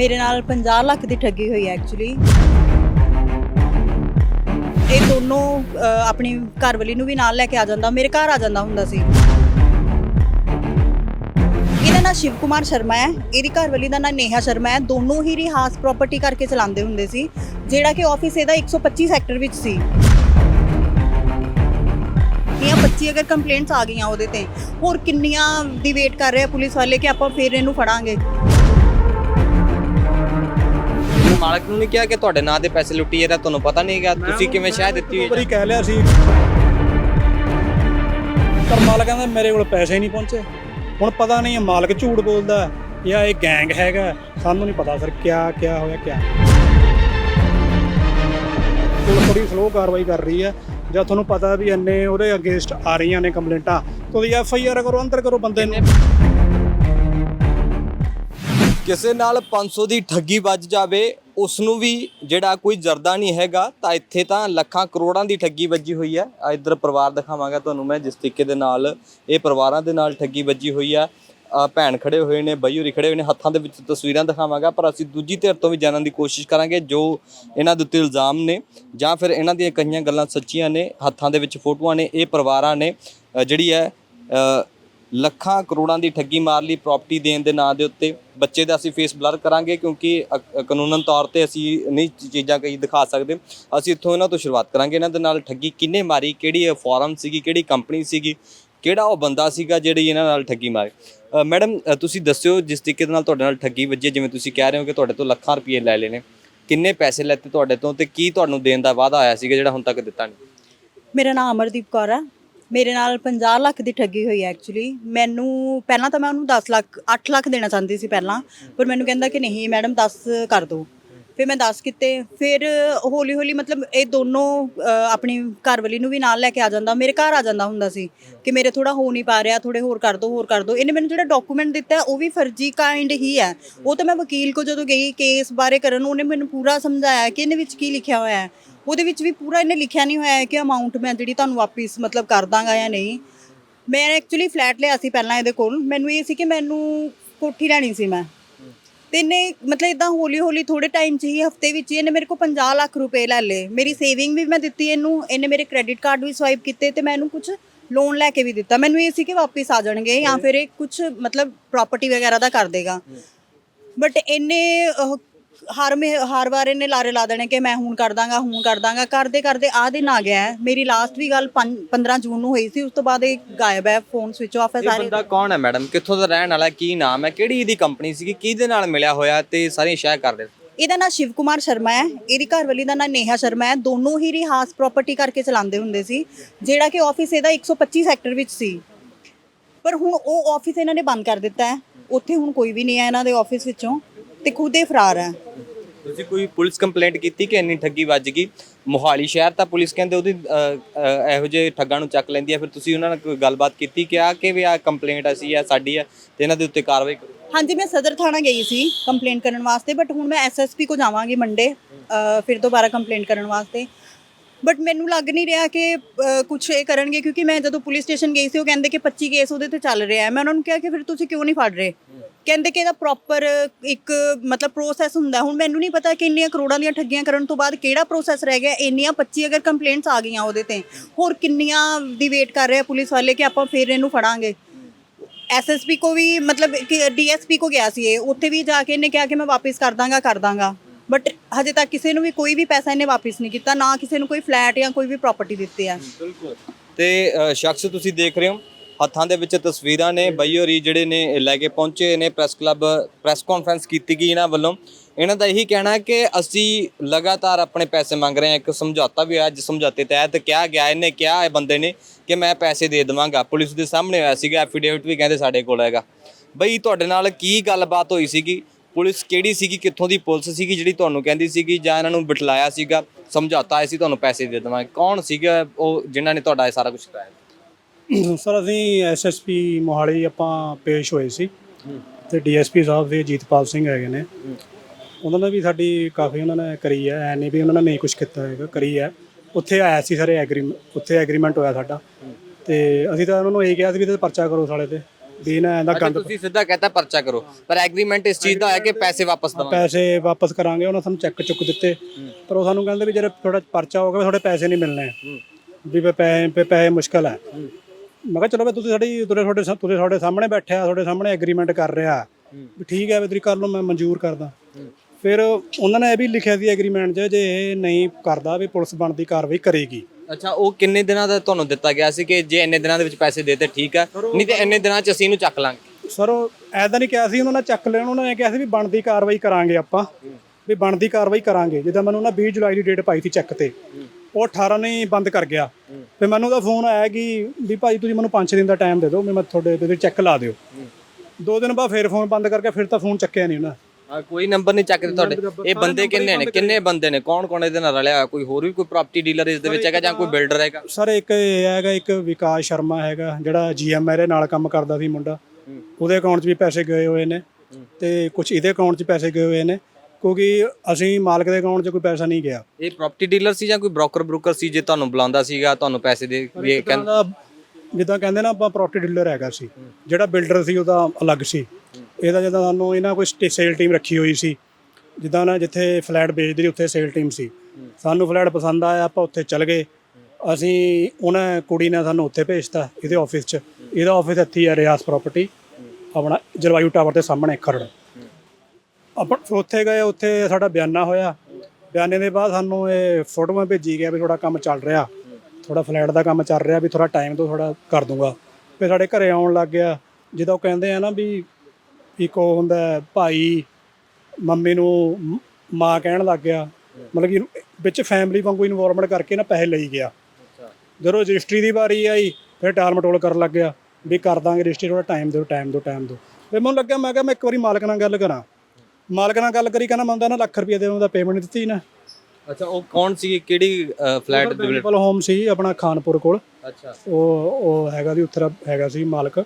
ਮੇਰੇ ਨਾਲ 50 ਲੱਖ ਦੀ ਠੱਗੀ ਹੋਈ ਹੈ ਐਕਚੁਅਲੀ ਇਹ ਦੋਨੋਂ ਆਪਣੀ ਘਰਵਾਲੀ ਨੂੰ ਵੀ ਨਾਲ ਲੈ ਕੇ ਆ ਜਾਂਦਾ, ਮੇਰੇ ਘਰ ਆ ਜਾਂਦਾ ਹੁੰਦਾ ਸੀ। ਇਹਦਾ ਨਾਂ ਸ਼ਿਵ ਕੁਮਾਰ ਸ਼ਰਮਾ ਹੈ। ਇਹਦੀ ਘਰਵਾਲੀ ਦਾ ਨਾਂ ਨੇਹਾ ਸ਼ਰਮਾ ਹੈ। ਦੋਨੋਂ ਹੀ ਰਿਹਾਸ ਪ੍ਰਾਪਰਟੀ ਕਰਕੇ ਚਲਾਉਂਦੇ ਹੁੰਦੇ ਸੀ, ਜਿਹੜਾ ਕਿ ਆਫਿਸ ਇਹਦਾ 125 ਸੈਕਟਰ ਵਿੱਚ ਸੀ। ਇਹ 25 ਅਗਰ ਕੰਪਲੇਂਟਸ ਆ ਗਈਆਂ ਉਹਦੇ ਤੇ, ਹੋਰ ਕਿੰਨੀਆਂ ਦੀ ਵੇਟ ਕਰ ਰਿਹਾ ਪੁਲਿਸ ਵਾਲੇ ਕਿ ਆਪਾਂ ਫਿਰ ਇਹਨੂੰ ਫੜਾਂਗੇ? ਮਾਲਕ ਨੂੰ ਨਹੀਂ ਕਿਹਾ ਕਿ ਤੁਹਾਡੇ ਨਾਂ ਦੇ ਪੈਸੇ ਲੁੱਟੀ ਇਹਦਾ ਤੁਹਾਨੂੰ ਪਤਾ ਨਹੀਂ ਹੈਗਾ। ਤੁਸੀਂ ਕਿਵੇਂ ਸ਼ਾਇਦ ਦਿੱਤੀ ਹੋਈ ਵਾਰੀ ਕਹਿ ਲਿਆ ਸੀ। ਪਰ ਮਾਲਕ ਕਹਿੰਦਾ ਮੇਰੇ ਕੋਲ ਪੈਸੇ ਹੀ ਨਹੀਂ ਪਹੁੰਚੇ। ਹੁਣ ਪਤਾ ਨਹੀਂ ਇਹ ਮਾਲਕ ਝੂਠ ਬੋਲਦਾ ਹੈ ਜਾਂ ਇਹ ਗੈਂਗ ਹੈਗਾ ਸਾਨੂੰ ਨਹੀਂ ਪਤਾ ਸਰ ਕਿਆ ਕਿਆ ਹੋਇਆ ਕਿਆ ਪੁਲਿਸ ਥੋੜੀ ਸਲੋ ਕਾਰਵਾਈ ਕਰ ਰਹੀ ਹੈ। ਜਦ ਤੁਹਾਨੂੰ ਪਤਾ ਵੀ ਇੰਨੇ ਉਹਦੇ ਅਗੇਂਸਟ ਆ ਰਹੀਆਂ ਨੇ ਕੰਪਲੇਂਟਾਂ। ਤੁਸੀਂ ਐਫ ਆਈ ਆਰ ਕਰੋ ਅੰਦਰ ਕਰੋ ਬੰਦੇ ਨੂੰ। ਕਿਸੇ ਨਾਲ 500 ਦੀ ਠੱਗੀ ਵੱਜ ਜਾਵੇ ਉਸ ਨੂੰ ਵੀ ਜਿਹੜਾ ਕੋਈ ਜਰਦਾ ਨਹੀਂ ਹੈਗਾ, ਤਾਂ ਇੱਥੇ ਤਾਂ ਲੱਖਾਂ ਕਰੋੜਾਂ ਦੀ ਠੱਗੀ ਵੱਜੀ ਹੋਈ ਹੈ। ਆ ਇੱਧਰ ਪਰਿਵਾਰ ਦਿਖਾਵਾਂਗਾ ਤੁਹਾਨੂੰ ਮੈਂ, ਜਿਸ ਤਰੀਕੇ ਦੇ ਨਾਲ ਇਹ ਪਰਿਵਾਰਾਂ ਦੇ ਨਾਲ ਠੱਗੀ ਵੱਜੀ ਹੋਈ ਹੈ ਆ ਭੈਣ ਖੜੇ ਹੋਏ ਨੇ, ਬਈ ਹੋਰੀ ਖੜੇ ਹੋਏ ਨੇ, ਹੱਥਾਂ ਦੇ ਵਿੱਚ ਤਸਵੀਰਾਂ ਦਿਖਾਵਾਂਗਾ, ਪਰ ਅਸੀਂ ਦੂਜੀ ਧਿਰ ਤੋਂ ਵੀ ਜਾਣਨ ਦੀ ਕੋਸ਼ਿਸ਼ ਕਰਾਂਗੇ, ਜੋ ਇਹਨਾਂ ਦੇ ਉੱਤੇ ਇਲਜ਼ਾਮ ਨੇ, ਜਾਂ ਫਿਰ ਇਹਨਾਂ ਦੀਆਂ ਕਈਆਂ ਗੱਲਾਂ ਸੱਚੀਆਂ ਨੇ, ਹੱਥਾਂ ਦੇ ਵਿੱਚ ਫੋਟੋਆਂ ਨੇ, ਇਹ ਪਰਿਵਾਰਾਂ ਨੇ ਜਿਹੜੀ ਹੈ ਲੱਖਾਂ ਕਰੋੜਾਂ ਦੀ ਠੱਗੀ ਮਾਰ ਲਈ ਪ੍ਰਾਪਰਟੀ ਦੇਣ ਦੇ ਨਾਂ ਦੇ ਉੱਤੇ। ਬੱਚੇ ਦਾ ਅਸੀਂ ਫੇਸ ਬਲਰ ਕਰਾਂਗੇ ਕਿਉਂਕਿ ਅ- ਕਾਨੂੰਨਨ ਤੌਰ ਤੇ ਅਸੀਂ ਨਹੀਂ ਚੀਜ਼ਾਂ ਕਈ ਦਿਖਾ ਸਕਦੇ। ਅਸੀਂ ਇੱਥੋਂ ਇਹਨਾਂ ਤੋਂ ਸ਼ੁਰੂਆਤ ਕਰਾਂਗੇ। ਇਹਨਾਂ ਦੇ ਨਾਲ ਠੱਗੀ ਕਿੰਨੇ ਮਾਰੀ ਕਿਹੜੀ ਇਹ ਫੋਰਮ ਸੀਗੀ ਕਿਹੜੀ ਕੰਪਨੀ ਸੀਗੀ ਕਿਹੜਾ ਉਹ ਬੰਦਾ ਸੀਗਾ ਜਿਹੜੀ ਇਹਨਾਂ ਨਾਲ ਠੱਗੀ ਮਾਰੀ? ਅ, ਮੈਡਮ ਅ, ਤੁਸੀਂ ਦੱਸਿਓ ਜਿਸ ਤਰੀਕੇ ਦੇ ਨਾਲ ਤੁਹਾਡੇ ਨਾਲ ਠੱਗੀ ਵੱਜੀ ਹੈ, ਜਿਵੇਂ ਤੁਸੀਂ ਕਹਿ ਰਹੇ ਹੋ ਕਿ ਤੁਹਾਡੇ ਤੋਂ ਲੱਖਾਂ ਰੁਪਏ ਲੈ ਲਏ ਨੇ। ਕਿੰਨੇ ਪੈਸੇ ਲੈਤੇ ਤੁਹਾਡੇ ਤੋਂ ਤੇ ਕੀ ਤੁਹਾਨੂੰ ਦੇਣ ਦਾ ਵਾਅਦਾ ਆਇਆ ਸੀਗਾ ਜਿਹੜਾ ਹੁਣ ਤੱਕ ਦਿੱਤਾ ਨਹੀਂ? ਮੇਰਾ ਨਾਮ ਅਮਰਦੀਪ ਕੌਰ ਹੈ ਮੇਰੇ ਨਾਲ 50 ਲੱਖ ਦੀ ਠੱਗੀ ਹੋਈ ਹੈ ਐਕਚੁਅਲੀ ਮੈਨੂੰ ਪਹਿਲਾਂ ਤਾਂ ਮੈਂ ਉਹਨੂੰ 10 ਲੱਖ 8 ਲੱਖ ਦੇਣਾ ਚਾਹੁੰਦੀ ਸੀ ਪਹਿਲਾਂ, ਪਰ ਮੈਨੂੰ ਕਹਿੰਦਾ ਕਿ ਨਹੀਂ ਮੈਡਮ 10 ਕਰ ਦਿਓ ਫਿਰ ਮੈਂ 10 ਕੀਤੇ, ਫਿਰ ਹੌਲੀ ਹੌਲੀ ਮਤਲਬ ਇਹ ਦੋਨੋਂ ਆਪਣੀ ਘਰਵਾਲੀ ਨੂੰ ਵੀ ਨਾਲ ਲੈ ਕੇ ਆ ਜਾਂਦਾ। ਮੇਰੇ ਘਰ ਆ ਜਾਂਦਾ ਹੁੰਦਾ ਸੀ ਕਿ ਮੇਰੇ ਥੋੜਾ ਹੋ ਨਹੀਂ ਪਾ ਰਿਹਾ ਥੋੜੇ ਹੋਰ ਕਰ ਦਿਓ ਹੋਰ ਕਰ ਦਿਓ ਇਹਨੇ ਮੈਨੂੰ ਜਿਹੜਾ ਡਾਕੂਮੈਂਟ ਦਿੱਤਾ, ਉਹ ਵੀ ਫਰਜ਼ੀ ਕਾਈਂਡ ਹੀ ਹੈ। ਉਹ ਤਾਂ ਮੈਂ ਵਕੀਲ ਕੋ ਜਦੋਂ ਗਈ ਕੇਸ ਬਾਰੇ ਕਰਨ ਉਹਨੇ ਮੈਨੂੰ ਪੂਰਾ ਸਮਝਾਇਆ ਕਿ ਇਹਨੇ ਵਿੱਚ ਕੀ ਲਿਖਿਆ ਹੋਇਆ ਹੈ। ਉਹਦੇ ਵਿੱਚ ਵੀ ਪੂਰਾ ਇਹਨੇ ਲਿਖਿਆ ਨਹੀਂ ਹੋਇਆ ਹੈ ਕਿ ਅਮਾਉਂਟ ਮੈਂ ਜਿਹੜੀ ਤੁਹਾਨੂੰ ਵਾਪਿਸ ਮਤਲਬ ਕਰ ਦਾਂਗਾ ਜਾਂ ਨਹੀਂ। ਮੈਂ ਐਕਚੁਅਲੀ ਫਲੈਟ ਲਿਆ ਸੀ ਪਹਿਲਾਂ ਇਹਦੇ ਕੋਲ। ਮੈਨੂੰ ਇਹ ਸੀ ਕਿ ਮੈਨੂੰ ਕੋਠੀ ਲੈਣੀ ਸੀ ਮੈਂ। ਤੇ ਇਹਨੇ ਮਤਲਬ ਇਦਾਂ ਹੌਲੀ ਹੌਲੀ ਥੋੜੇ ਟਾਈਮ 'ਚ ਹੀ ਹਫ਼ਤੇ ਵਿੱਚ ਹੀ ਇਹਨੇ ਮੇਰੇ ਕੋਲ 50 ਲੱਖ ਰੁਪਏ ਲੈ ਲਏ। ਮੇਰੀ ਸੇਵਿੰਗ ਵੀ ਮੈਂ ਦਿੱਤੀ ਇਹਨੂੰ। ਇਹਨੇ ਮੇਰੇ ਕ੍ਰੈਡਿਟ ਕਾਰਡ ਵੀ ਸਵਾਈਪ ਕੀਤੇ ਤੇ ਮੈਂ ਇਹਨੂੰ ਕੁਝ ਲੋਨ ਲੈ ਕੇ ਵੀ ਦਿੱਤਾ। ਮੈਨੂੰ ਇਹ ਸੀ ਕਿ ਵਾਪਿਸ ਆ ਜਾਣਗੇ ਜਾਂ ਫਿਰ ਇਹ ਕੁਝ ਮਤਲਬ ਪ੍ਰਾਪਰਟੀ ਵਗੈਰਾ ਦਾ ਕਰ ਦੇਗਾ। ਬਟ ਇਹਨੇ ਹਰ ਮੇ ਹਰ ਵਾਰ ਇਹਨੇ ਲਾਰੇ ਲਾ ਦੇਣੇ ਕਿ ਮੈਂ ਹੁਣ ਕਰ ਦਾਂਗਾ ਹੁਣ ਕਰ ਦਾਂਗਾ। ਕਰਦੇ ਕਰਦੇ ਆ ਦਿਨ ਆ ਗਿਆ ਹੈ। ਮੇਰੀ ਲਾਸਟ ਵੀ ਗੱਲ 15 ਜੂਨ ਨੂੰ ਹੋਈ ਸੀ ਉਸ ਤੋਂ ਬਾਅਦ ਇਹ ਗਾਇਬ ਹੈ ਫੋਨ ਸਵਿਚ ਆਫ ਹੈ ਇਹ ਸਾਰੇ। ਬੰਦਾ ਕੌਣ ਹੈ ਮੈਡਮ? ਕਿੱਥੋਂ ਦਾ ਰਹਿਣ ਵਾਲਾ ਕੀ ਨਾਮ ਹੈ? ਕਿਹੜੀ ਇਹਦੀ ਕੰਪਨੀ ਸੀਗੀ? ਕਿਹਦੇ ਨਾਲ ਮਿਲਿਆ ਹੋਇਆ ਤੇ ਸਾਰੀਆਂ ਸ਼ੇਅਰ ਕਰ ਦੇ ਇਹਦਾ ਨਾਂ ਸ਼ਿਵ ਕੁਮਾਰ ਸ਼ਰਮਾ ਹੈ। ਇਹਦੀ ਘਰਵਾਲੀ ਦਾ ਨਾਂ ਨੇਹਾ ਸ਼ਰਮਾ ਹੈ। ਦੋਨੋਂ ਹੀ ਰਿਹਾਸ ਪ੍ਰਾਪਰਟੀ ਕਰਕੇ ਚਲਾਉਂਦੇ ਹੁੰਦੇ ਸੀ। ਜਿਹੜਾ ਕਿ ਆਫਿਸ ਇਹਦਾ 125 ਸੈਕਟਰ ਵਿੱਚ ਸੀ। ਪਰ ਹੁਣ ਉਹ ਆਫਿਸ ਇਹਨਾਂ ਨੇ ਬੰਦ ਕਰ ਦਿੱਤਾ ਹੈ। ਉੱਥੇ ਹੁਣ ਕੋਈ ਵੀ ਨਹੀਂ ਹੈ ਇਹਨਾਂ ਦੇ ਆਫਿਸ ਵਿੱਚੋਂ। ਤੇ ਖੁਦ ਹੀ ਫਰਾਰ ਹੈ। ਤੁਸੀਂ ਕੋਈ ਪੁਲਿਸ ਕੰਪਲੇਂਟ ਕੀਤੀ ਕਿ ਇੰਨੀ ਠੱਗੀ ਵੱਜ ਗਈ? ਮੋਹਾਲੀ ਸ਼ਹਿਰ ਤਾਂ ਪੁਲਿਸ ਕਹਿੰਦੇ ਉਹਦੀ ਇਹੋ ਜਿਹੇ ਠੱਗਾਂ ਨੂੰ ਚੱਕ ਲੈਂਦੀ ਹੈ। ਫਿਰ ਤੁਸੀਂ ਉਹਨਾਂ ਨਾਲ ਕੋਈ ਗੱਲਬਾਤ ਕੀਤੀ ਕਿ ਆ ਕਿ ਵੀ ਆ ਕੰਪਲੇਂਟ ਅਸੀਂ ਆ ਸਾਡੀ ਆ ਤੇ ਇਹਨਾਂ ਦੇ ਉੱਤੇ ਕਾਰਵਾਈ ਕਰੋ? ਹਾਂਜੀ ਮੈਂ ਸਦਰ ਥਾਣਾ ਗਈ ਸੀ ਕੰਪਲੇਂਟ ਕਰਨ ਵਾਸਤੇ ਬਟ ਹੁਣ ਮੈਂ ਐਸਐਸਪੀ ਕੋ ਜਾਵਾਂਗੀ ਮੰਡੇ ਫਿਰ ਦੁਬਾਰਾ ਕੰਪਲੇਂਟ ਕਰਨ ਵਾਸਤੇ। ਬਟ ਮੈਨੂੰ ਲੱਗ ਨਹੀਂ ਰਿਹਾ ਕਿ ਕੁਝ ਇਹ ਕਰਨਗੇ, ਕਿਉਂਕਿ ਮੈਂ ਜਦੋਂ ਪੁਲਿਸ ਸਟੇਸ਼ਨ ਗਈ ਸੀ, ਉਹ ਕਹਿੰਦੇ ਕਿ 25 ਕੇਸ ਉਹਦੇ ਤੇ ਚੱਲ ਰਿਹਾ ਹੈ। ਮੈਂ ਉਹਨਾਂ ਨੂੰ ਕਿਹਾ ਕਿ ਫਿਰ ਤੁਸੀਂ ਕਿਉਂ ਨਹੀਂ ਫੜ ਰਹੇ? ਕਹਿੰਦੇ ਕਿ ਇਹਦਾ ਪ੍ਰੋਪਰ ਇੱਕ, ਮਤਲਬ ਪ੍ਰੋਸੈਸ ਹੁੰਦਾ। ਹੁਣ ਮੈਨੂੰ ਨਹੀਂ ਪਤਾ ਕਿ ਇੰਨੀਆਂ ਕਰੋੜਾਂ ਦੀਆਂ ਠੱਗੀਆਂ ਕਰਨ ਤੋਂ ਬਾਅਦ ਕਿਹੜਾ ਪ੍ਰੋਸੈਸ ਰਹਿ ਗਿਆ। ਇੰਨੀਆਂ 25 ਅਗਰ ਕੰਪਲੇਂਟਸ ਆ ਗਈਆਂ ਉਹਦੇ ਤੇ, ਹੋਰ ਕਿੰਨੀਆਂ ਦੀ ਵੇਟ ਕਰ ਰਿਹਾ ਪੁਲਿਸ ਵਾਲੇ ਕਿ ਆਪਾਂ ਫਿਰ ਇਹਨੂੰ ਫੜਾਂਗੇ? ਐਸਐਸਪੀ ਕੋ ਵੀ, ਮਤਲਬ ਕਿ ਡੀਐਸਪੀ ਕੋ ਗਿਆ ਸੀ ਇਹ। ਉੱਥੇ ਵੀ ਜਾ ਕੇ ਇਹਨੇ ਕਿਹਾ ਕਿ ਮੈਂ ਵਾਪਿਸ ਕਰ ਦਾਂਗਾ ਕਰ ਦਾਂਗਾ। ਬਟ ਹਜੇ ਤੱਕ ਕਿਸੇ ਨੂੰ ਵੀ ਕੋਈ ਵੀ ਪੈਸਾ ਇਹਨੇ ਵਾਪਿਸ ਨਹੀਂ ਕੀਤਾ ਨਾ ਕਿਸੇ ਨੂੰ ਕੋਈ ਫਲੈਟ ਜਾਂ ਕੋਈ ਵੀ ਪ੍ਰਾਪਰਟੀ ਦਿੱਤੀ ਹੈ ਬਿਲਕੁਲ। ਤੇ ਅ, ਸ਼ਖਸ ਤੁਸੀਂ ਦੇਖ ਰਹੇ ਹੋ ਹੱਥਾਂ ਦੇ ਵਿੱਚ ਤਸਵੀਰਾਂ ਨੇ ਬਈ ਹੋਰੀ ਜਿਹੜੇ ਨੇ ਇਹ ਲੈ ਕੇ ਪਹੁੰਚੇ ਨੇ ਪ੍ਰੈਸ ਕਲੱਬ ਪ੍ਰੈਸ ਕਾਨਫਰੰਸ ਕੀਤੀ ਗਈ ਇਹਨਾਂ ਵੱਲੋਂ। ਇਹਨਾਂ ਦਾ ਇਹੀ ਕਹਿਣਾ ਹੈ ਕਿ ਅਸੀਂ ਲਗਾਤਾਰ ਆਪਣੇ ਪੈਸੇ ਮੰਗ ਰਹੇ ਹਾਂ ਇੱਕ ਸਮਝੌਤਾ ਵੀ ਹੋਇਆ ਜਿਸ ਸਮਝੌਤੇ ਤਹਿਤ ਕਿਹਾ ਗਿਆ ਇਹਨੇ ਕਿਹਾ ਇਹ ਬੰਦੇ ਨੇ ਕਿ ਮੈਂ ਪੈਸੇ ਦੇ ਦੇਵਾਂਗਾ। ਪੁਲਿਸ ਦੇ ਸਾਹਮਣੇ ਹੋਇਆ ਸੀਗਾ ਐਫੀਡੇਵਿਟ ਵੀ ਕਹਿੰਦੇ ਸਾਡੇ ਕੋਲ ਹੈਗਾ। ਬਈ ਤੁਹਾਡੇ ਨਾਲ ਕੀ ਗੱਲਬਾਤ ਹੋਈ ਸੀਗੀ? ਪੁਲਿਸ ਕਿਹੜੀ ਸੀਗੀ, ਕਿੱਥੋਂ ਦੀ ਪੁਲਿਸ ਸੀਗੀ, ਜਿਹੜੀ ਤੁਹਾਨੂੰ ਕਹਿੰਦੀ ਸੀਗੀ ਜਾਂ ਇਹਨਾਂ ਨੂੰ ਬਿਠਲਾਇਆ ਸੀਗਾ, ਸਮਝੌਤਾ ਆਇਆ ਸੀ ਤੁਹਾਨੂੰ ਪੈਸੇ ਦੇ ਦੇਵਾਂਗੇ। ਕੌਣ ਸੀਗਾ ਉਹ ਜਿਨ੍ਹਾਂ ਨੇ ਤੁਹਾਡਾ ਇਹ ਸਾਰਾ ਕੁਝ ਕਰਾਇਆ ਸਰ, ਅਸੀਂ ਐਸਐਸਪੀ ਮੋਹਾਲੀ ਆਪਾਂ ਪੇਸ਼ ਹੋਏ ਸੀ ਤੇ ਡੀਐਸਪੀ ਸਾਹਿਬ ਦੇ ਜੀਤਪਾਲ ਸਿੰਘ ਹੈਗੇ ਨੇ। ਉਹਨਾਂ ਨੇ ਵੀ ਸਾਡੀ ਕਾਫੀ ਉਹਨਾਂ ਨੇ ਕਰੀ ਹੈ, ਐ ਨਹੀਂ ਵੀ ਉਹਨਾਂ ਨੇ ਨਹੀਂ ਕੁਝ ਕੀਤਾ ਹੈਗਾ, ਕਰੀ ਹੈ। ਉੱਥੇ ਆਇਆ ਸੀ ਸਾਰੇ ਐਗਰੀਮੈਂਟ ਉੱਥੇ ਐਗਰੀਮੈਂਟ ਹੋਇਆ ਸਾਡਾ। ਤੇ ਅਸੀਂ ਤਾਂ ਉਹਨਾਂ ਨੂੰ ਇਹ ਕਿਹਾ ਸੀ ਵੀ ਤੇ ਪਰਚਾ ਕਰੋ ਸਾਲੇ ਤੇ। ਵੀ ਇਹਨਾਂ ਦਾ ਅੱਛਾ ਗੰਦ ਤੁਸੀਂ ਸਿੱਧਾ ਕਹਤਾ ਪਰਚਾ ਕਰੋ ਪਰ ਐਗਰੀਮੈਂਟ ਇਸ ਚੀਜ਼ ਦਾ ਹੋਇਆ ਕਿ ਪੈਸੇ ਵਾਪਸ ਦਵਾਂਗੇ? ਪੈਸੇ ਵਾਪਸ ਕਰਾਂਗੇ ਉਹਨਾਂ ਸਾਨੂੰ ਚੈੱਕ ਚੁੱਕ ਦਿੱਤੇ। ਪਰ ਉਹ ਸਾਨੂੰ ਕਹਿੰਦੇ ਵੀ ਜਿਹੜਾ ਥੋੜਾ ਪਰਚਾ ਹੋ ਗਿਆ ਤੁਹਾਡੇ ਪੈਸੇ ਨਹੀਂ ਮਿਲਣੇ। ਵੀ ਵੀ ਪੈਸੇ ਵੀ ਪੈਸੇ ਮੁਸ਼ਕਲ ਹੈ। ਮੈਂ ਕਿਹਾ ਚਲੋ ਵੀ ਤੁਸੀਂ ਸਾਡੀ ਤੁਹਾਡੇ ਤੁਹਾਡੇ ਸਾ- ਤੁਸੀਂ ਸਾਡੇ ਸਾਹਮਣੇ ਬੈਠਿਆ ਤੁਹਾਡੇ ਸਾਹਮਣੇ ਐਗਰੀਮੈਂਟ ਕਰ ਰਿਹਾ। ਵੀ ਠੀਕ ਹੈ ਵੀ ਤੁਸੀਂ ਕਰ ਲਓ ਮੈਂ ਮਨਜ਼ੂਰ ਕਰਦਾ। ਫਿਰ ਉਹਨਾਂ ਨੇ ਇਹ ਵੀ ਲਿਖਿਆ ਸੀ ਐਗਰੀਮੈਂਟ 'ਚ ਜੇ ਇਹ ਨਹੀਂ ਕਰਦਾ ਵੀ ਪੁਲਿਸ ਬਣਦੀ ਕਾਰਵਾਈ ਕਰੇਗੀ। ਅੱਛਾ ਉਹ ਕਿੰਨੇ ਦਿਨਾਂ ਦਾ ਤੁਹਾਨੂੰ ਦਿੱਤਾ ਗਿਆ ਸੀ ਕਿ ਜੇ ਇੰਨੇ ਦਿਨਾਂ ਦੇ ਵਿੱਚ ਪੈਸੇ ਦੇਤੇ ਠੀਕ ਹੈ ਨਹੀਂ ਤੇ ਇੰਨੇ ਦਿਨਾਂ 'ਚ ਅਸੀਂ ਇਹਨੂੰ ਚੱਕ ਲਾਂਗੇ। ਸਰ ਉਹ ਐਦਾਂ ਨਹੀਂ ਕਿਹਾ ਸੀ ਉਹਨਾਂ ਨੇ ਚੱਕ ਲੈਣ ਉਹਨਾਂ ਨੇ ਕਿਹਾ ਸੀ ਵੀ ਬਣਦੀ ਕਾਰਵਾਈ ਕਰਾਂਗੇ ਆਪਾਂ। ਵੀ ਬਣਦੀ ਕਾਰਵਾਈ ਕਰਾਂਗੇ। ਜਿੱਦਾਂ ਮੈਨੂੰ ਉਹਨਾਂ 20 ਜੁਲਾਈ ਦੀ ਡੇਟ ਪਾਈ ਸੀ ਚੈੱਕ ਤੇ। ਉਹ 18 ਨੇ ਹੀ ਬੰਦ ਕਰ ਗਿਆ। ਤੇ ਮੈਨੂੰ ਉਹਦਾ ਫੋਨ ਆਇਆ ਕਿ ਵੀ ਭਾਈ ਤੁਸੀਂ ਮੈਨੂੰ 5 ਦਿਨ ਦਾ ਟਾਈਮ ਦੇ ਦਿਓ ਮੈਂ ਤੁਹਾਡੇ ਤੇ ਚੈੱਕ ਲਾ ਦਿਓ। ਦੋ ਦਿਨ ਬਾਅਦ ਫੇਰ ਫੋਨ ਬੰਦ ਕਰਕੇ ਫਿਰ ਤਾਂ ਫੋਨ ਚੱਕਿਆ ਨਹੀਂ ਉਹਨਾਂ। ਹਾਂ, ਕੋਈ ਨੰਬਰ ਨਹੀਂ ਚੱਕਦੇ ਤੁਹਾਡੇ। ਇਹ ਬੰਦੇ ਕਿੰਨੇ ਨੇ? ਕਿੰਨੇ ਬੰਦੇ ਨੇ? ਕੌਣ ਕੌਣ ਇਹਦੇ ਨਾਲ ਰਲਿਆ? ਹੋਇਆ ਕੋਈ ਹੋਰ ਵੀ ਕੋਈ ਪ੍ਰਾਪਰਟੀ ਡੀਲਰ ਇਸ ਦੇ ਵਿੱਚ ਹੈਗਾ ਜਾਂ ਕੋਈ ਬਿਲਡਰ ਹੈਗਾ? ਸਰ ਇੱਕ ਇਹ ਹੈਗਾ ਇੱਕ ਵਿਕਾਸ ਸ਼ਰਮਾ ਹੈਗਾ ਜਿਹੜਾ ਜੀਐਮ ਇਹਦੇ ਨਾਲ ਕੰਮ ਕਰਦਾ ਸੀ ਮੁੰਡਾ। ਉਹਦੇ ਅਕਾਊਂਟ 'ਚ ਵੀ ਪੈਸੇ ਗਏ ਹੋਏ ਨੇ ਤੇ ਕੁਝ ਇਹਦੇ ਅਕਾਊਂਟ 'ਚ ਪੈਸੇ ਗਏ ਹੋਏ ਨੇ ਕਿਉਂਕਿ ਅਸੀਂ ਮਾਲਕ ਦੇ ਅਕਾਊਂਟ 'ਚ ਕੋਈ ਪੈਸਾ ਨਹੀਂ ਗਿਆ। ਇਹ ਪ੍ਰਾਪਰਟੀ ਡੀਲਰ ਸੀ ਜਾਂ ਕੋਈ ਬ੍ਰੋਕਰ ਬ੍ਰੋਕਰ ਸੀ ਜੇ ਤੁਹਾਨੂੰ ਬੁਲਾਉਂਦਾ ਸੀਗਾ ਤੁਹਾਨੂੰ ਪੈਸੇ ਦੇ ਵੀ ਇਹ ਕਹਿੰਦਾ ਜਿੱਦਾਂ ਕਹਿੰਦੇ ਨਾ ਆਪਾਂ ਪ੍ਰਾਪਰਟੀ ਡੀਲਰ ਹੈਗਾ ਸੀ ਜਿਹੜਾ ਬਿਲਡਰ ਸੀ ਉਹਦਾ ਅਲੱਗ ਸੀ। ਇਹਦਾ ਜਦੋਂ ਸਾਨੂੰ ਇਹਨਾਂ ਕੋਈ ਸਟੇ ਸੇਲ ਟੀਮ ਰੱਖੀ ਹੋਈ ਸੀ। ਜਿੱਦਾਂ ਨਾ ਜਿੱਥੇ ਫਲੈਟ ਵੇਚਦੇ ਸੀ, ਉੱਥੇ ਸੇਲ ਟੀਮ ਸੀ। ਸਾਨੂੰ ਫਲੈਟ ਪਸੰਦ ਆਇਆ, ਆਪਾਂ ਉੱਥੇ ਚੱਲ ਗਏ। ਅਸੀਂ ਉਹਨਾਂ ਕੁੜੀ ਨੇ ਸਾਨੂੰ ਉੱਥੇ ਭੇਜਤਾ, ਇਹਦੇ ਆਫਿਸ 'ਚ। ਇਹਦਾ ਆਫਿਸ ਇੱਥੇ ਹੀ ਹੈ ਰਿਆਸ ਪ੍ਰਾਪਰਟੀ ਆਪਣਾ ਜਲਵਾਯੂ ਟਾਵਰ ਦੇ ਸਾਹਮਣੇ, ਖਰੜ। ਆਪਾਂ ਉੱਥੇ ਗਏ, ਉੱਥੇ ਸਾਡਾ ਬਿਆਨਾ ਹੋਇਆ। ਬਿਆਨੇ ਦੇ ਬਾਅਦ ਸਾਨੂੰ ਇਹ ਫੋਟੋਆਂ ਭੇਜੀ ਗਿਆ ਵੀ ਤੁਹਾਡਾ ਕੰਮ ਚੱਲ ਰਿਹਾ। ਥੋੜਾ ਫਲੈਟ ਦਾ ਕੰਮ ਚੱਲ ਰਿਹਾ ਵੀ ਥੋੜਾ ਟਾਈਮ ਤੋਂ ਥੋੜਾ ਕਰ ਦੂੰਗਾ। ਫਿਰ ਸਾਡੇ ਘਰੇ ਆਉਣ ਲੱਗ ਗਿਆ। ਜਦੋਂ ਉਹ ਕਹਿੰਦੇ ਆ ਨਾ ਵੀ ਇੱਕ ਉਹ ਹੁੰਦਾ ਹੈ, ਭਾਈ ਮੰਮੀ ਨੂੰ ਮ- ਮਾਂ ਕਹਿਣ ਲੱਗ ਗਿਆ। ਮਤਲਬ ਕਿ ਵਿੱਚ ਫੈਮਿਲੀ ਵਾਂਗੂ ਇਨਵੋਲਵਮੈਂਟ ਕਰਕੇ ਨਾ ਪੈਸੇ ਲਈ ਗਿਆ। ਜਦੋਂ ਰਜਿਸਟਰੀ ਦੀ ਵਾਰੀ ਆਈ ਫਿਰ ਟਾਲਮਟੋਲ ਕਰਨ ਲੱਗ ਗਿਆ ਵੀ ਕਰ ਦਾਂਗੇ ਰਜਿਸਟਰੀ ਥੋੜਾ ਟਾਈਮ ਦਿਓ ਟਾਈਮ ਦਿਓ ਟਾਈਮ ਦਿਓ। ਫਿਰ ਮੈਨੂੰ ਲੱਗਿਆ ਮੈਂ ਕਿਹਾ ਮੈਂ ਇੱਕ ਵਾਰੀ ਮਾਲਕ ਨਾਲ ਗੱਲ ਕਰਾਂ। ਮਾਲਕ ਨਾਲ ਗੱਲ ਕਰੀ ਕਹਿੰਦਾ ਮੈਂ ਉਹਦਾ ਨਾ ਲੱਖ ਰੁਪਏ ਦੇ ਉਹਦਾ ਪੇਮੈਂਟ ਦਿੱਤੀ ਨਾ। ਅੱਛਾ ਉਹ ਕੌਣ ਸੀ? ਕਿਹੜੀ ਫਲੈਟ ਪ੍ਰਿੰਸੀਪਲ ਹੋਮ ਸੀ ਆਪਣਾ ਖਾਨਪੁਰ ਕੋਲ। ਅੱਛਾ। ਉਹ ਉਹ ਹੈਗਾ ਦੀ ਉੱਥੇ ਹੈਗਾ ਸੀ ਮਾਲਕ।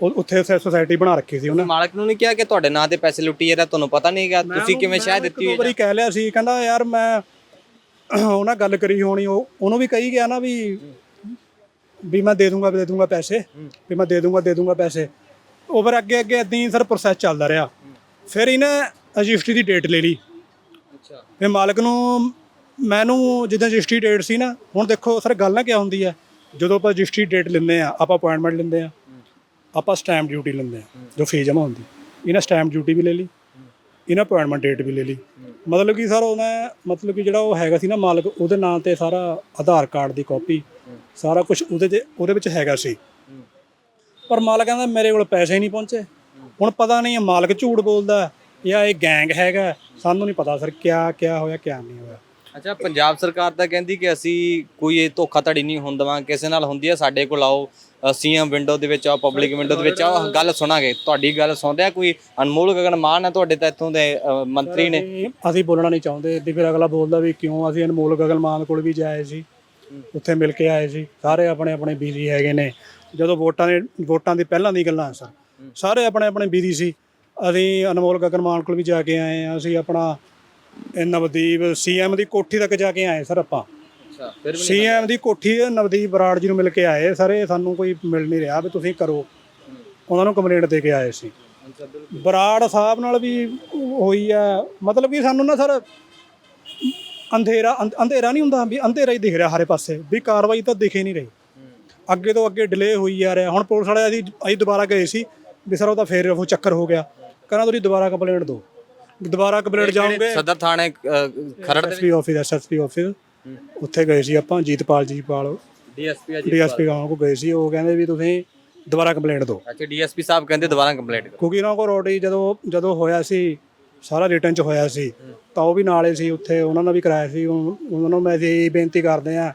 ਉਹ ਉੱਥੇ ਸੁਸਾਇਟੀ ਬਣਾ ਰੱਖੀ ਸੀ ਉਹਨੇ। ਮਾਲਕ ਨੂੰ ਨਹੀਂ ਕਿਹਾ ਕਿ ਤੁਹਾਡੇ ਨਾਂ ਤੇ ਪੈਸੇ ਲੁੱਟੀ ਇਹਦਾ ਤੁਹਾਨੂੰ ਪਤਾ ਨਹੀਂ ਹੈਗਾ। ਤੁਸੀਂ ਕਿਵੇਂ ਸ਼ਾਇਦ ਦਿੱਤੀ ਹੋਈ ਦੋ ਵਾਰੀ ਕਹਿ ਲਿਆ ਸੀ ਕਹਿੰਦਾ ਯਾਰ ਮੈਂ ਉਹਨਾਂ ਗੱਲ ਕਰੀ ਹੋਣੀ ਉਹ ਉਹਨੂੰ ਵੀ ਕਹੀ ਗਿਆ ਨਾ ਵੀ ਵੀ ਮੈਂ ਦੇ ਦੂੰਗਾ ਦੇ ਦੂੰਗਾ ਪੈਸੇ। ਵੀ ਮੈਂ ਦੇ ਦੂੰਗਾ ਦੇ ਦੂੰਗਾ ਪੈਸੇ। ਉਹ ਫਿਰ ਅੱਗੇ ਅੱਗੇ ਏਦਾਂ ਹੀ ਸਰ ਪ੍ਰੋਸੈਸ ਚੱਲਦਾ ਰਿਹਾ। ਫਿਰ ਇਹਨੇ ਰਜਿਸਟਰੀ ਦੀ ਡੇਟ ਲੈ ਲਈ। ਅੱਛਾ। ਫਿਰ ਮਾਲਕ ਨੂੰ ਮੈਨੂੰ ਜਿੱਦਾਂ ਰਜਿਸਟਰੀ ਡੇਟ ਸੀ ਨਾ ਹੁਣ ਦੇਖੋ ਸਰ ਗੱਲ ਨਾ ਕਿਆ ਹੁੰਦੀ ਹੈ। ਜਦੋਂ ਆਪਾਂ ਰਜਿਸਟਰੀ ਡੇਟ ਲੈਂਦੇ ਆ ਆਪਾਂ ਅਪਾਇੰਟਮੈਂਟ ਲੈਂਦੇ ਆ ਆਪਾਂ ਸਟੈਂਪ ਡਿਊਟੀ ਲੈਂਦੇ ਆ ਜੋ ਫੀਸ ਜਮ੍ਹਾਂ ਹੁੰਦੀ। ਇਹਨਾਂ ਸਟੈਂਪ ਡਿਊਟੀ ਵੀ ਲੈ ਲਈ, ਇਹਨਾਂ ਅਪਾਇੰਟਮੈਂਟ ਡੇਟ ਵੀ ਲੈ ਲਈ। ਮਤਲਬ ਕਿ ਸਰ ਉਹਨੇ, ਮਤਲਬ ਕਿ ਜਿਹੜਾ ਉਹ ਹੈਗਾ ਸੀ ਨਾ ਮਾਲਕ, ਉਹਦੇ ਨਾਂ ਤੇ ਸਾਰਾ ਆਧਾਰ ਕਾਰਡ ਦੀ ਕਾਪੀ ਸਾਰਾ ਕੁਝ ਉਹਦੇ ਤੇ, ਉਹਦੇ ਵਿੱਚ ਹੈਗਾ ਸੀ। ਪਰ ਮਾਲਕ ਕਹਿੰਦਾ ਮੇਰੇ ਕੋਲ ਪੈਸੇ ਨਹੀਂ ਪਹੁੰਚੇ। ਹੁਣ ਪਤਾ ਨਹੀਂ ਮਾਲਕ ਝੂਠ ਬੋਲਦਾ ਜਾਂ ਇਹ ਗੈਂਗ ਹੈਗਾ ਸਾਨੂੰ ਨਹੀਂ ਪਤਾ ਸਰ ਕਿਆ ਕਿਆ ਹੋਇਆ, ਕਿਆ ਨਹੀਂ ਹੋਇਆ। ਅੱਛਾ ਪੰਜਾਬ ਸਰਕਾਰ ਤਾਂ ਕਹਿੰਦੀ ਕਿ ਅਸੀਂ ਕੋਈ ਇਹ ਧੋਖਾਧੜੀ ਨਹੀਂ ਹੋਣ ਦੇਵਾਂਗੇ ਕਿਸੇ ਨਾਲ ਹੁੰਦੀ ਹੈ ਸਾਡੇ ਕੋਲ ਆਓ ਸੀਐਮ ਵਿੰਡੋ ਦੇ ਵਿੱਚ ਆਓ ਪਬਲਿਕ ਵਿੰਡੋ ਦੇ ਵਿੱਚ ਆਓ ਗੱਲ ਸੁਣਾਂਗੇ ਤੁਹਾਡੀ ਗੱਲ ਸੁਣਦੇ ਆ ਕੋਈ ਅਨਮੋਲ ਗਗਨ ਮਾਨ ਹੈ ਤੁਹਾਡੇ ਤਾਂ ਇੱਥੋਂ ਦੇ ਅ, ਮੰਤਰੀ ਨੇ? ਅਸੀਂ- ਅਸੀਂ ਬੋਲਣਾ ਨਹੀਂ ਚਾਹੁੰਦੇ ਤੇ ਫਿਰ ਅਗਲਾ ਬੋਲਦਾ ਵੀ ਕਿਉਂ ਅਸੀਂ ਅਨਮੋਲ ਗਗਨ ਮਾਨ ਕੋਲ ਵੀ ਜਾਏ ਸੀ ਉੱਥੇ ਮਿਲ ਕੇ ਆਏ ਸੀ ਸਾਰੇ ਆਪਣੇ ਆਪਣੇ ਬਿਜ਼ੀ ਹੈਗੇ ਨੇ ਜਦੋਂ ਵੋਟਾਂ ਦੇ ਵੋਟਾਂ ਦੀ ਪਹਿਲਾਂ ਦੀ ਗੱਲਾਂ ਸਰ ਸਾਰੇ ਆਪਣੇ ਆਪਣੇ ਬਿਜ਼ੀ ਸੀ ਅਸੀਂ ਅਨਮੋਲ ਗਗਨ ਮਾਨ ਕੋਲ ਵੀ ਜਾ ਕੇ ਆਏ ਆ ਅਸੀਂ ਆਪਣਾ ਨਵਦੀਪ ਸੀਐਮ ਦੀ ਕੋਠੀ ਤੱਕ ਜਾ ਕੇ ਆਏ ਸਰ ਆਪਾਂ। ਅੱਛਾ ਫਿਰ ਸੀਐਮ ਦੀ ਕੋਠੀ ਨਵਦੀਪ ਬਰਾੜ ਜੀ ਨੂੰ ਮਿਲ ਕੇ ਆਏ ਸਾਰੇ ਸਾਨੂੰ ਕੋਈ ਮਿਲ ਨਹੀਂ ਰਿਹਾ ਵੀ ਤੁਸੀਂ ਕਰੋ। ਉਹਨਾਂ ਨੂੰ ਕੰਪਲੇਂਟ ਦੇ ਕੇ ਆਏ ਸੀ। ਬਰਾੜ ਸਾਹਿਬ ਨਾਲ ਵੀ ਹੋਈ ਆ ਮਤਲਬ ਕਿ ਸਾਨੂੰ ਨਾ ਸਰ ਅੰਧੇਰਾ ਅੰਧ- ਅੰਧੇਰਾ ਨਹੀਂ ਹੁੰਦਾ ਵੀ ਅੰਧੇਰਾ ਹੀ ਦਿਖ ਰਿਹਾ ਹਰੇ ਪਾਸੇ ਵੀ ਕਾਰਵਾਈ ਤਾਂ ਦਿਖ ਨਹੀਂ ਰਹੀ। ਅੱਗੇ ਤੋਂ ਅੱਗੇ ਡਿਲੇ ਹੋਈ ਜਾ ਰਿਹਾ। ਹੁਣ ਪੁਲਿਸ ਵਾਲੇ ਅਸੀਂ ਅਸੀਂ ਦੁਬਾਰਾ ਗਏ ਸੀ ਵੀ ਸਰ ਉਹ ਤਾਂ ਫੇਰ ਉਹ ਚੱਕਰ ਹੋ ਗਿਆ। ਕਹਿੰਦਾ ਤੁਸੀਂ ਦੁਬਾਰਾ ਕੰਪਲੇਂਟ ਦਿਓ ਦੁਬਾਰਾ ਕੰਪਲੇਂਟ ਜਾਓਗੇ? ਸਦਰ ਥਾਣੇ ਅ, ਖਰੜ ਦੇ ਐਸਪੀ ਆਫਿਸ ਐਸਐਸਪੀ ਆਫਿਸ ਉੱਥੇ ਗਏ ਸੀ ਆਪਾਂ ਜੀਤਪਾਲ ਜੀਪਾਲ ਡੀਐਸਪੀ ਜੀ ਡੀਐਸਪੀ ਗਾਉਂ ਕੋ ਗਏ ਸੀ ਉਹ ਕਹਿੰਦੇ ਵੀ ਤੁਸੀਂ ਦੁਬਾਰਾ ਕੰਪਲੇਂਟ ਦਿਓ। ਅੱਛਾ ਡੀਐਸਪੀ ਸਾਹਿਬ ਕਹਿੰਦੇ ਦੁਬਾਰਾ ਕੰਪਲੇਂਟ ਕਰੋ। ਕਿਉਂਕਿ ਉਹਨਾਂ ਕੋਲ ਰੋਟੀ ਜਦੋਂ ਜਦੋਂ ਹੋਇਆ ਸੀ ਸਾਰਾ ਰਿਟਰਨ ਚ ਹੋਇਆ ਸੀ ਤਾਂ ਉਹ ਵੀ ਨਾਲੇ ਸੀ ਉੱਥੇ ਉਹਨਾਂ ਨਾਲ ਵੀ ਕਰਾਇਆ ਸੀ ਉਹ- ਉਹਨਾਂ ਨੂੰ ਮੈਂ ਇਹ ਬੇਨਤੀ ਕਰਦੇ ਆ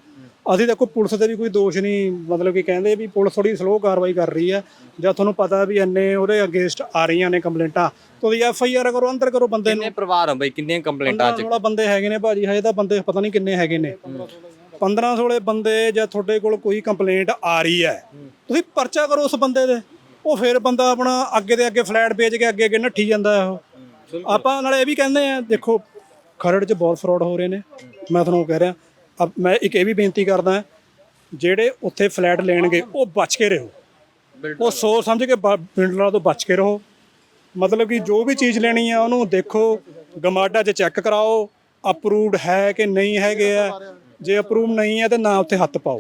ਅਸੀਂ ਦੇਖੋ ਪੁਲਿਸ ਤੇ ਵੀ ਕੋਈ ਦੋਸ਼ ਨਹੀਂ ਮਤਲਬ ਕਿ ਕਹਿੰਦੇ ਵੀ ਪੁਲਿਸ ਥੋੜੀ ਸਲੋ ਕਾਰਵਾਈ ਕਰ ਰਹੀ ਹੈ। ਜਾਂ ਤੁਹਾਨੂੰ ਪਤਾ ਵੀ ਇੰਨੇ ਉਹਦੇ ਅਗੇਂਸਟ ਆ ਰਹੀਆਂ ਨੇ ਕੰਪਲੇਂਟਾਂ ਤੁਸੀਂ ਐਫ ਆਈ ਆਰ ਕਰੋ ਅੰਦਰ ਕਰੋ ਬੰਦੇ ਨੂੰ। ਕਿੰਨੇ ਪਰਿਵਾਰ ਹੋ ਬਈ? ਕਿੰਨੀਆਂ ਕੰਪਲੇਂਟਾਂ ਅੱਜ? 16 ਬੰਦੇ ਹੈਗੇ ਨੇ ਭਾਜੀ ਹਜੇ ਤਾਂ ਬੰਦੇ ਪਤਾ ਨਹੀਂ ਕਿੰਨੇ ਹੈਗੇ ਨੇ। 15 16 ਬੰਦੇ ਜਾਂ ਤੁਹਾਡੇ ਕੋਲ ਕੋਈ ਕੰਪਲੇਂਟ ਆ ਰਹੀ ਹੈ। ਤੁਸੀਂ ਪਰਚਾ ਕਰੋ ਉਸ ਬੰਦੇ ਦੇ ਉਹ ਫਿਰ ਬੰਦਾ ਆਪਣਾ ਅੱਗੇ ਦੇ ਅੱਗੇ ਫਲੈਟ ਵੇਚ ਕੇ ਅੱਗੇ ਅੱਗੇ ਨੱਠੀ ਜਾਂਦਾ ਹੈ ਉਹ। ਆਪਾਂ ਨਾਲੇ ਇਹ ਵੀ ਕਹਿੰਦੇ ਆ ਦੇਖੋ ਖਰੜ 'ਚ ਬਹੁਤ ਫਰਾਡ ਹੋ ਰਹੇ ਨੇ। ਮੈਂ ਤੁਹਾਨੂੰ ਕਹਿ ਰਿਹਾ ਮੈਂ ਇੱਕ ਇਹ ਵੀ ਬੇਨਤੀ ਕਰਦਾ ਜਿਹੜੇ ਉੱਥੇ ਫਲੈਟ ਲੈਣਗੇ ਉਹ ਬਚ ਕੇ ਰਹੋ। ਉਹ ਸੋਚ ਸਮਝ ਕੇ ਬਿਲਡਰਾਂ ਤੋਂ ਬਚ ਕੇ ਰਹੋ। ਮਤਲਬ ਕਿ ਜੋ ਵੀ ਚੀਜ਼ ਲੈਣੀ ਆ ਉਹਨੂੰ ਦੇਖੋ ਗਮਾਡਾ 'ਚ ਚੈੱਕ ਕਰਾਓ ਅਪਰੂਵਡ ਹੈ ਕਿ ਨਹੀਂ ਹੈਗੇ ਆ। ਜੇ ਅਪਰੂਵ ਨਹੀਂ ਹੈ ਤੇ ਨਾ ਉੱਥੇ ਹੱਥ ਪਾਓ।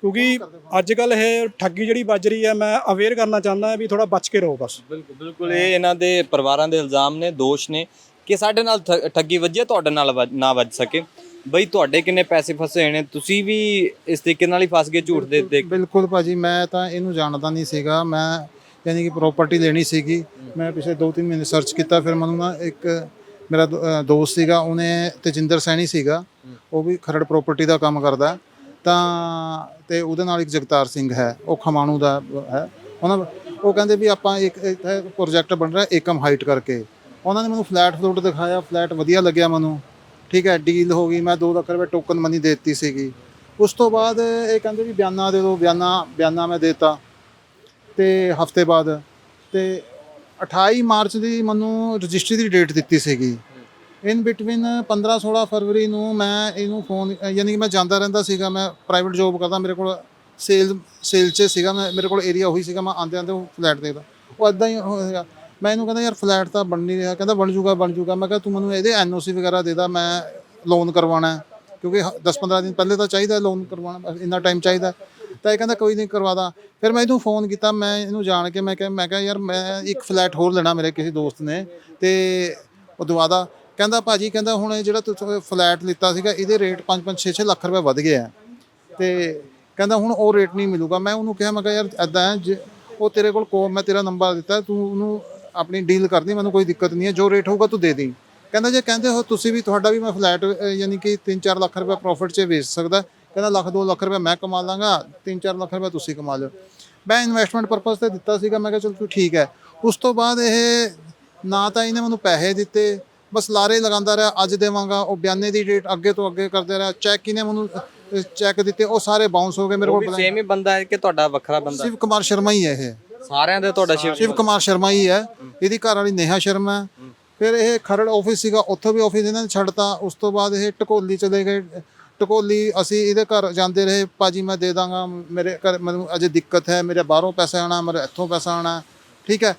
ਕਿਉਂਕਿ ਅੱਜ ਕੱਲ ਇਹ ਠੱਗੀ ਜਿਹੜੀ ਵੱਜ ਰਹੀ ਹੈ ਮੈਂ ਅਵੇਅਰ ਕਰਨਾ ਚਾਹੁੰਦਾ ਵੀ ਥੋੜਾ ਬਚ ਕੇ ਰਹੋ ਬਸ। ਬਿਲਕੁਲ ਬਿਲਕੁਲ। ਇਹ ਇਹਨਾਂ ਦੇ ਪਰਿਵਾਰਾਂ ਦੇ ਇਲਜ਼ਾਮ ਨੇ ਦੋਸ਼ ਨੇ ਕਿ ਸਾਡੇ ਨਾਲ ਠੱਗੀ ਵੱਜੀ ਤੁਹਾਡੇ ਨਾਲ ਨਾ ਵੱਜ ਸਕੇ। ਬਈ ਤੁਹਾਡੇ ਕਿੰਨੇ ਪੈਸੇ ਫਸੇ ਹੋਏ ਨੇ? ਤੁਸੀਂ ਵੀ ਇਸ ਤਰੀਕੇ ਨਾਲ ਹੀ ਫਸ ਗਏ ਝੂਠ ਦੇ ਦੇ ਬਿਲਕੁਲ ਭਾਜੀ, ਮੈਂ ਤਾਂ ਇਹਨੂੰ ਜਾਣਦਾ ਨਹੀਂ ਸੀਗਾ। ਮੈਂ ਯਾਨੀ ਕਿ ਪ੍ਰਾਪਰਟੀ ਲੈਣੀ ਸੀਗੀ। ਮੈਂ ਪਿਛਲੇ 2-3 ਮਹੀਨੇ ਸਰਚ ਕੀਤਾ, ਫਿਰ ਮੈਨੂੰ ਨਾ ਇੱਕ ਮੇਰਾ ਦੋ- ਦੋਸਤ ਸੀਗਾ, ਉਹਨੇ ਤੇਜਿੰਦਰ ਸੈਣੀ ਸੀਗਾ। ਉਹ ਵੀ ਖਰੜ ਪ੍ਰਾਪਰਟੀ ਦਾ ਕੰਮ ਕਰਦਾ। ਤਾਂ ਤੇ ਉਹਦੇ ਨਾਲ ਇੱਕ ਜਗਤਾਰ ਸਿੰਘ ਹੈ। ਉਹ ਖਮਾਣੂ ਦਾ ਹੈ। ਉਹਨਾਂ ਉਹ ਕਹਿੰਦੇ ਵੀ ਆਪਾਂ ਇੱਕ ਪ੍ਰੋਜੈਕਟ ਬਣ ਰਿਹਾ ਏਕਮ ਹਾਈਟ ਕਰਕੇ। ਉਹਨਾਂ ਨੇ ਮੈਨੂੰ ਫਲੈਟ ਫਲੋਟ ਦਿਖਾਇਆ। ਫਲੈਟ ਵਧੀਆ ਲੱਗਿਆ ਮੈਨੂੰ। ਠੀਕ ਹੈ ਡੀਲ ਹੋ ਗਈ, ਮੈਂ 2 ਲੱਖ ਰੁਪਏ ਟੋਕਨ ਮਨੀ ਦੇ ਦਿੱਤੀ ਸੀਗੀ। ਉਸ ਤੋਂ ਬਾਅਦ ਇਹ ਕਹਿੰਦੇ ਵੀ ਬਿਆਨਾ ਦੇ ਦਿਓ ਬਿਆਨਾ ਬਿਆਨਾ ਮੈਂ ਦੇਤਾ। ਤੇ ਹਫ਼ਤੇ ਬਾਅਦ, ਤੇ 28 ਮਾਰਚ ਦੀ ਮੈਨੂੰ ਰਜਿਸਟਰੀ ਦੀ ਡੇਟ ਦਿੱਤੀ ਸੀਗੀ। ਇਨ ਬਿਟਵੀਨ 15 16 ਫਰਵਰੀ ਨੂੰ ਮੈਂ ਇਹਨੂੰ ਫੋਨ ਯਾਨੀ ਕਿ ਮੈਂ ਜਾਂਦਾ ਰਹਿੰਦਾ ਸੀਗਾ, ਮੈਂ ਪ੍ਰਾਈਵੇਟ ਜੋਬ ਕਰਦਾ, ਮੇਰੇ ਕੋਲ ਸੇਲ ਸੇਲ 'ਚ ਸੀਗਾ, ਮੈਂ, ਮੇਰੇ ਕੋਲ ਏਰੀਆ ਉਹੀ ਸੀਗਾ, ਮੈਂ ਆਂਦੇ ਆਂਦੇ ਉਹ ਫਲੈਟ ਦੇਖਦਾ। ਉਹ ਇਦਾਂ ਹੀ ਹੋਇਆ ਮੈਂ ਇਹਨੂੰ ਕਹਿੰਦਾ ਯਾਰ ਫਲੈਟ ਤਾਂ ਬਣ ਨਹੀਂ ਰਿਹਾ। ਕਹਿੰਦਾ ਬਣ ਜੂਗਾ ਬਣ ਜੂਗਾ। ਮੈਂ ਕਿਹਾ ਤੂੰ ਮੈਨੂੰ ਇਹਦੇ ਐਨਓਸੀ ਵਗੈਰਾ ਦੇ ਦਾ, ਮੈਂ ਲੋਨ ਕਰਵਾਉਣਾ ਕਿਉਂਕਿ 10-15 ਦਿਨ ਪਹਿਲੇ ਤਾਂ ਚਾਹੀਦਾ ਲੋਨ ਕਰਵਾਉਣਾ, ਬਸ ਇੰਨਾ ਟਾਈਮ ਚਾਹੀਦਾ ਤਾਂ ਇਹ ਕਹਿੰਦਾ ਕੋਈ ਨਹੀਂ ਕਰਵਾਦਾ ਫਿਰ ਮੈਂ ਇਹਨੂੰ ਫੋਨ ਕੀਤਾ, ਮੈਂ ਇਹਨੂੰ ਜਾਣ ਕੇ ਮੈਂ ਕਿਹਾ ਮੈਂ ਕਿਹਾ ਯਾਰ ਮੈਂ ਇੱਕ ਫਲੈਟ ਹੋਰ ਲੈਣਾ ਮੇਰੇ ਕਿਸੇ ਦੋਸਤ ਨੇ ਤੇ ਉਹ ਦਵਾਦਾ ਕਹਿੰਦਾ ਭਾਜੀ, ਕਹਿੰਦਾ ਹੁਣ ਇਹ ਜਿਹੜਾ ਤੁਸੀਂ ਫਲੈਟ ਲਿੱਤਾ ਸੀਗਾ, ਇਹਦੇ ਰੇਟ 5-5 6-6 ਲੱਖ ਰੁਪਏ ਵਧ ਗਏ ਆ ਤੇ ਕਹਿੰਦਾ ਹੁਣ ਉਹ ਰੇਟ ਨਹੀਂ ਮਿਲੂਗਾ। ਮੈਂ ਉਹਨੂੰ ਕਿਹਾ, ਮੈਂ ਕਿਹਾ ਯਾਰ ਐਦਾਂ ਹੈ, ਜੇ ਉਹ ਤੇਰੇ ਕੋਲ ਕੋ, ਮੈਂ ਤੇਰਾ ਨੰਬਰ ਦਿੱਤਾ, ਤੂੰ ਉਹਨੂੰ ਆਪਣੀ ਡੀਲ ਕਰਦੀ ਮੈਨੂੰ ਕੋਈ ਦਿੱਕਤ ਨਹੀਂ ਹੈ ਜੋ ਰੇਟ ਹੋਊਗਾ ਤੂੰ ਦੇ ਦੇ ਕਹਿੰਦਾ ਜੇ ਕਹਿੰਦੇ ਹੋ ਤੁਸੀਂ ਵੀ ਤੁਹਾਡਾ ਵੀ ਮੈਂ ਫਲੈਟ ਯਾਨੀ ਕਿ 3-4 ਲੱਖ ਰੁਪਏ ਪ੍ਰੋਫਿਟ 'ਚ ਵੇਚ ਸਕਦਾ ਕਹਿੰਦਾ ਲੱਖ 2 ਲੱਖ ਰੁਪਏ ਮੈਂ ਕਮਾ ਲਾਂਗਾ 3-4 ਲੱਖ ਰੁਪਏ ਤੁਸੀਂ ਕਮਾ ਲਿਓ। ਮੈਂ ਇਨਵੈਸਟਮੈਂਟ ਪਰਪਸ ਤੇ ਦਿੱਤਾ ਸੀਗਾ ਮੈਂ ਕਿਹਾ ਚਲ ਤੂੰ ਠੀਕ ਹੈ। ਉਸ ਤੋਂ ਬਾਅਦ ਇਹ ਨਾ ਤਾਂ ਇਹਨੇ ਮੈਨੂੰ ਪੈਸੇ ਦਿੱਤੇ ਬਸ ਲਾਰੇ ਲਗਾਉਂਦਾ ਰਿਹਾ ਅੱਜ ਦੇਵਾਂਗਾ ਉਹ ਬਿਆਨੇ ਦੀ ਡੇਟ ਅੱਗੇ ਤੋਂ ਅੱਗੇ ਕਰਦੇ ਰਿਹਾ ਚੈੱਕ ਇਹਨੇ ਮੈਨੂੰ ਚੈੱਕ ਦਿੱਤੇ ਉਹ ਸਾਰੇ ਬਾਉਂਸ ਹੋ ਗਏ ਮੇਰੇ ਕੋਲ ਵੀ ਸੇਮ ਹੀ ਬੰਦਾ ਹੈ ਕਿ ਤੁਹਾਡਾ ਵੱਖਰਾ ਬੰਦਾ ਸ਼ਿਵ ਕੁਮਾਰ ਸ਼ਰਮਾ ਹੀ ਹੈ ਇਹ। ਸਾਰਿਆਂ ਦੇ ਤੁਹਾਡਾ ਸ਼ਿਵ ਸ਼ਿਵ ਕੁਮਾਰ ਸ਼ਰਮਾ ਹੀ ਹੈ। ਇਹਦੀ ਘਰ ਵਾਲੀ ਨੇਹਾ ਸ਼ਰਮਾ ਹੈ। ਫਿਰ ਇਹ ਖਰੜ ਆਫਿਸ ਸੀਗਾ। ਉੱਥੋਂ ਵੀ ਆਫਿਸ ਇਹਨਾਂ ਨੇ ਛੱਡਤਾ। ਉਸ ਤੋਂ ਬਾਅਦ ਇਹ ਟਕੋਲੀ ਚਲੇ ਗਏ। ਟਕੋਲੀ ਅਸੀਂ ਇਹਦੇ ਘਰ ਜਾਂਦੇ ਰਹੇ। ਭਾਜੀ ਮੈਂ ਦੇ ਦਾਂਗਾ। ਮੇਰੇ ਘਰ ਮੈਨੂੰ ਅਜੇ ਦਿੱਕਤ ਹੈ। ਮੇਰੇ ਬਾਹਰੋਂ ਪੈਸਾ ਆਣਾ ਮੇਰੇ ਇੱਥੋਂ ਪੈਸਾ ਆਣਾ ਠੀਕ ਹੈ।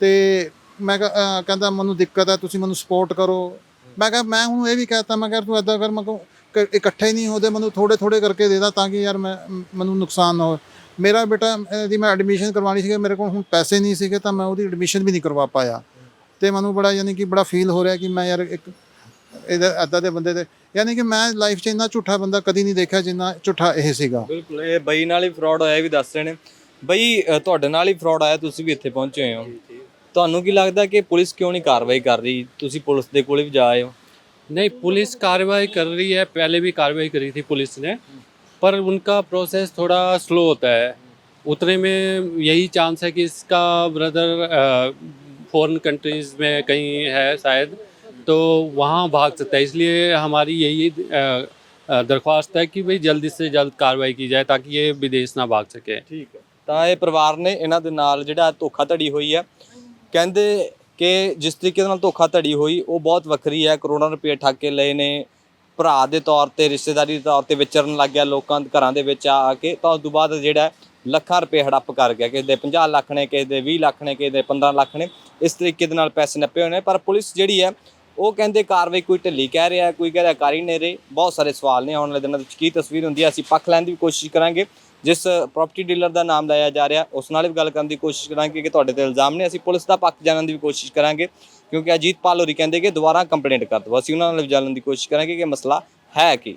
ਤੇ ਮੈਂ ਕਿਹਾ, ਅਹ ਕਹਿੰਦਾ ਮੈਨੂੰ ਦਿੱਕਤ ਹੈ। ਤੁਸੀਂ ਮੈਨੂੰ ਸਪੋਰਟ ਕਰੋ। ਮੈਂ ਕਿਹਾ ਮੈਂ ਹੁਣ ਇਹ ਵੀ ਕਹਤਾ। ਮੈਂ ਕਿਹਾ ਤੂੰ ਏਦਾਂ ਕਰ। ਮੈਂ ਕਿਹਾ ਕ- ਇਕੱਠੇ ਨਹੀਂ ਹੋਦੇ। ਮੈਨੂੰ ਥੋੜੇ ਥੋੜੇ ਕਰਕੇ ਦੇ ਦਾ ਤਾਂ ਕਿ ਯਾਰ ਮੈਂ ਮੈਨੂੰ ਨੁਕਸਾਨ ਨਾ ਹੋਵੇ ਮੇਰਾ ਬੇਟਾ ਦੀ ਮੈਂ ਐਡਮਿਸ਼ਨ ਕਰਵਾਣੀ ਸੀ ਮੇਰੇ ਕੋਲ ਹੁਣ ਪੈਸੇ ਨਹੀਂ ਸੀਗੇ ਤਾਂ ਮੈਂ ਉਹਦੀ ਐਡਮਿਸ਼ਨ ਵੀ ਨਹੀਂ ਕਰਵਾ ਪਾਇਆ। ਤੇ ਮੈਨੂੰ ਬੜਾ ਯਾਨੀ ਕਿ ਬੜਾ ਫੀਲ ਹੋ ਰਿਹਾ ਕਿ ਮੈਂ ਯਾਰ ਇੱਕ ਇਹਦਾ ਅੱਦਾ ਦੇ ਬੰਦੇ 'ਤੇ ਯਾਨੀ ਕਿ ਮੈਂ ਲਾਈਫ 'ਚ ਇੰਨਾ ਝੂਠਾ ਬੰਦਾ ਕਦੀ ਨਹੀਂ ਦੇਖਿਆ ਜਿੰਨਾ ਝੂਠਾ ਇਹ ਸੀਗਾ। ਬਿਲਕੁਲ ਇਹ ਬਈ ਨਾਲ ਹੀ ਫਰਾਡ ਹੋਇਆ ਵੀ ਦੱਸ ਰਹੇ ਨੇ। ਬਈ ਤੁਹਾਡੇ ਨਾਲ ਹੀ ਫਰਾਡ ਆਇਆ ਤੁਸੀਂ ਵੀ ਇੱਥੇ ਪਹੁੰਚੇ ਹੋ। ਤੁਹਾਨੂੰ ਕੀ ਲੱਗਦਾ ਕਿ ਪੁਲਿਸ ਕਿਉਂ ਨਹੀਂ ਕਾਰਵਾਈ ਕਰ ਰਹੀ? ਤੁਸੀਂ ਪੁਲਿਸ ਦੇ ਕੋਲ ਵੀ ਜਾ ਆਏ ਹੋ। ਨਹੀਂ ਪੁਲਿਸ ਕਾਰਵਾਈ ਕਰ ਰਹੀ ਹੈ ਪਹਿਲੇ ਵੀ ਕਾਰਵਾਈ ਕਰੀ ਸੀ ਪੁਲਿਸ ਨੇ। पर उनका प्रोसेस थोड़ा स्लो होता है उतने में यही चांस है कि इसका ब्रदर फॉरेन कंट्रीज में कहीं है शायद तो वहाँ भाग सकता है इसलिए हमारी यही अ, अ, दरख्वास्त है कि भाई जल्दी से जल्द कार्रवाई की जाए ताकि ये विदेश ना भाग सके ਠੀਕ ਹੈ ਤਾਂ ਇਹ ਪਰਿਵਾਰ ਨੇ ਇਹਨਾਂ ਦੇ ਨਾਲ ਜਿਹੜਾ ਧੋਖਾਧੜੀ ਹੋਈ ਹੈ ਕਹਿੰਦੇ ਕਿ ਜਿਸ ਤਰੀਕੇ ਨਾਲ ਧੋਖਾਧੜੀ ਹੋਈ ਉਹ ਬਹੁਤ ਵੱਖਰੀ ਹੈ ਕਰੋੜਾਂ ਰੁਪਏ ਠੱਗ ਕੇ ਲਏ ਨੇ ਭਰਾ ਦੇ ਤੌਰ ਤੇ, ਰਿਸ਼ਤੇਦਾਰੀ ਦੇ ਤੌਰ ਤੇ ਵਿਚਰਨ ਲੱਗ ਗਿਆ ਲੋਕਾਂ ਦੇ ਘਰਾਂ ਦੇ ਵਿੱਚ ਆ ਆ ਕੇ, ਤਾਂ ਉਸ ਤੋਂ ਬਾਅਦ ਜਿਹੜਾ ਲੱਖਾਂ ਰੁਪਏ ਹੜੱਪ ਕਰ ਗਿਆ। ਕਿਸੇ ਦੇ 50 ਲੱਖ ਨੇ, ਕਿਸੇ ਦੇ 20 ਲੱਖ ਨੇ, ਕਿਸੇ ਦੇ 15 ਲੱਖ ਨੇ, ਇਸ ਤਰੀਕੇ ਦੇ ਨਾਲ ਪੈਸੇ ਨੱਪੇ ਹੋਏ ਨੇ। ਪਰ ਪੁਲਿਸ ਜਿਹੜੀ ਹੈ, ਉਹ ਕਹਿੰਦੇ ਕਾਰਵਾਈ ਕੋਈ ਢਿੱਲੀ ਕਹਿ ਰਿਹਾ, ਕੋਈ ਕਹਿ ਰਿਹਾ ਕਰ ਹੀ ਨਹੀਂ ਰਹੇ। ਬਹੁਤ ਸਾਰੇ ਸਵਾਲ ਨੇ, ਆਉਣ ਵਾਲੇ ਦਿਨਾਂ ਵਿੱਚ ਕੀ ਤਸਵੀਰ ਹੁੰਦੀ ਹੈ, ਅਸੀਂ ਪੱਖ ਲੈਣ ਦੀ ਵੀ ਕੋਸ਼ਿਸ਼ ਕਰਾਂਗੇ। ਜਿਸ ਪ੍ਰਾਪਰਟੀ ਡੀਲਰ ਦਾ ਨਾਮ ਲਾਇਆ ਜਾ ਰਿਹਾ, ਉਸ ਨਾਲ ਵੀ ਗੱਲ ਕਰਨ ਦੀ ਕੋਸ਼ਿਸ਼ ਕਰਾਂਗੇ ਕਿ ਤੁਹਾਡੇ ਤੇ ਇਲਜ਼ਾਮ ਨੇ, ਅਸੀਂ ਪੁਲਿਸ ਦਾ ਪੱਖ ਜਾਣਨ ਦੀ ਵੀ ਕੋਸ਼ਿਸ਼ ਕਰਾਂਗੇ। ਕਿਉਂਕਿ ਅਜੀਤ ਪਾਲ ਹੋਰੀ ਕਹਿੰਦੇ ਕਿ ਦੁਬਾਰਾ ਕੰਪਲੇਂਟ ਕਰ ਦਿਓ। ਅਸੀਂ ਉਹਨਾਂ ਨਾਲ ਵੀ ਜਾਣਨ ਦੀ ਕੋਸ਼ਿਸ਼ ਕਰਾਂਗੇ ਕਿ ਮਸਲਾ ਹੈ ਕੀ।